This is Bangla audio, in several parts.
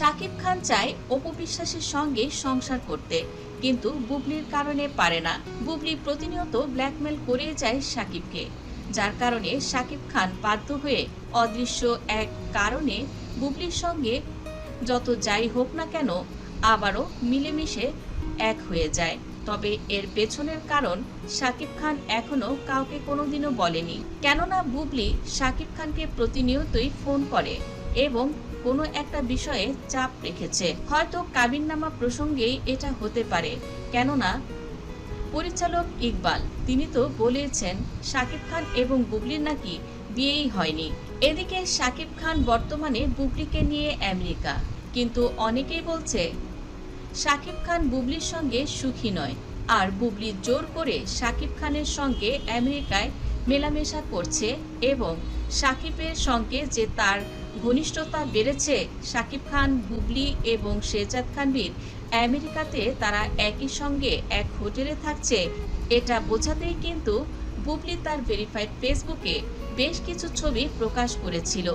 শাকিব খান চায় অপু বিশ্বাসের সঙ্গে সংসার করতে, কিন্তু বুবলির কারণে পারে না। বুবলি প্রতিনিয়ত ব্ল্যাকমেল করে যায় শাকিবকে যার কারণে শাকিব খান বাধ্য হয়ে অদৃশ্য এক কারণে বুবলির সঙ্গে যত যাই হোক না কেন আবারও মিলেমিশে এক হয়ে যায়। তবে এর পেছনের কারণ শাকিব খান এখনও কাউকে কোনোদিনও বলেনি। কেননা বুবলি শাকিব খানকে প্রতিনিয়তই ফোন করে এবং কোনো একটা বিষয়ে চাপ রেখেছে। হয়তো কাবিননামা প্রসঙ্গেই এটা হতে পারে। কেননা, পরিচালক ইকবাল, তিনি তো বলেছেন শাকিব খান এবং বুবলির নাকি বিয়েই হয়নি। এদিকে শাকিব খান বর্তমানে বুবলিকে নিয়ে আমেরিকা। কিন্তু অনেকেই বলছে শাকিব খান বুবলির সঙ্গে সুখী নয়। আর বুবলি জোর করে শাকিব খানের সঙ্গে আমেরিকায় মেলামেশা করছে এবং শাকিবের সঙ্গে যে তার ঘনিষ্ঠতা বেড়েছে শাকিব খান, বুবলি এবং শেজাদ খানবীর আমেরিকাতে তারা একই সঙ্গে এক হোটেলে থাকছে। এটা বোঝাতেই কিন্তু বুবলি তার ভেরিফাইড ফেসবুকে বেশ কিছু ছবি প্রকাশ করেছিল।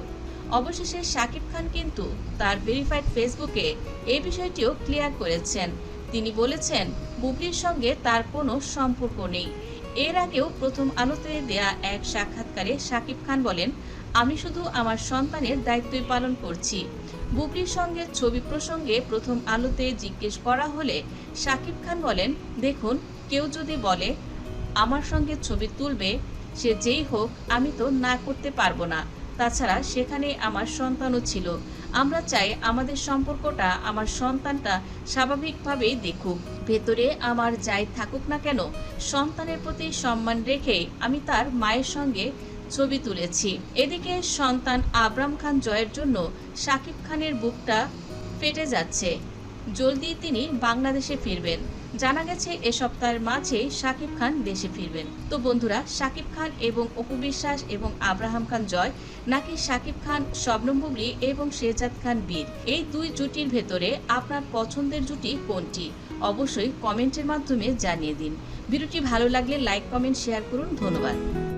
অবশেষে শাকিব খান কিন্তু তার ভেরিফাইড ফেসবুকে এই বিষয়টিও ক্লিয়ার করেছেন। তিনি বলেছেন, বুবলির সঙ্গে তার কোনো সম্পর্ক নেই। এর আগেও প্রথম আলোতে দেয়া এক সাক্ষাৎকারে শাকিব খান বলেন, আমি শুধু আমার সন্তানের দায়িত্বই পালন করছি। বুবলির সঙ্গে ছবি প্রসঙ্গে প্রথম আলোতে জিজ্ঞেস করা হলে শাকিব খান বলেন, দেখুন, কেউ যদি বলে, আমার সঙ্গে ছবি তুলবে, সে যেই হোক, আমি তো না করতে পারব না। তাছাড়া সেখানে আমার সন্তানও ছিল। আমরা চাই আমাদের সম্পর্কটা আমার সন্তানটা স্বাভাবিকভাবেই দেখুক। ভেতরে আমার যাই থাকুক না কেন, সন্তানের প্রতি সম্মান রেখে আমি তার মায়ের সঙ্গে ছবি তুলেছি। এদিকে সন্তান আবরাম খান জয়ের জন্য শাকিব খানের বুকটা ফেটে যাচ্ছে। জলদি তিনি বাংলাদেশে ফিরবেন। জানা গেছে, এ সপ্তাহের মাঝে শাকিব খান দেশে ফিরবেন। তো বন্ধুরা, শাকিব খান এবং অপু বিশ্বাস এবং আব্রাহাম খান জয়, নাকি শাকিব খান, শবনম এবং শেজাদ খান বীর? এই দুই জুটির ভেতরে আপনার পছন্দের জুটি কোনটি? অবশ্যই কমেন্টের মাধ্যমে জানিয়ে দিন। ভিডিওটি ভালো লাগলে লাইক, কমেন্ট, শেয়ার করুন। ধন্যবাদ।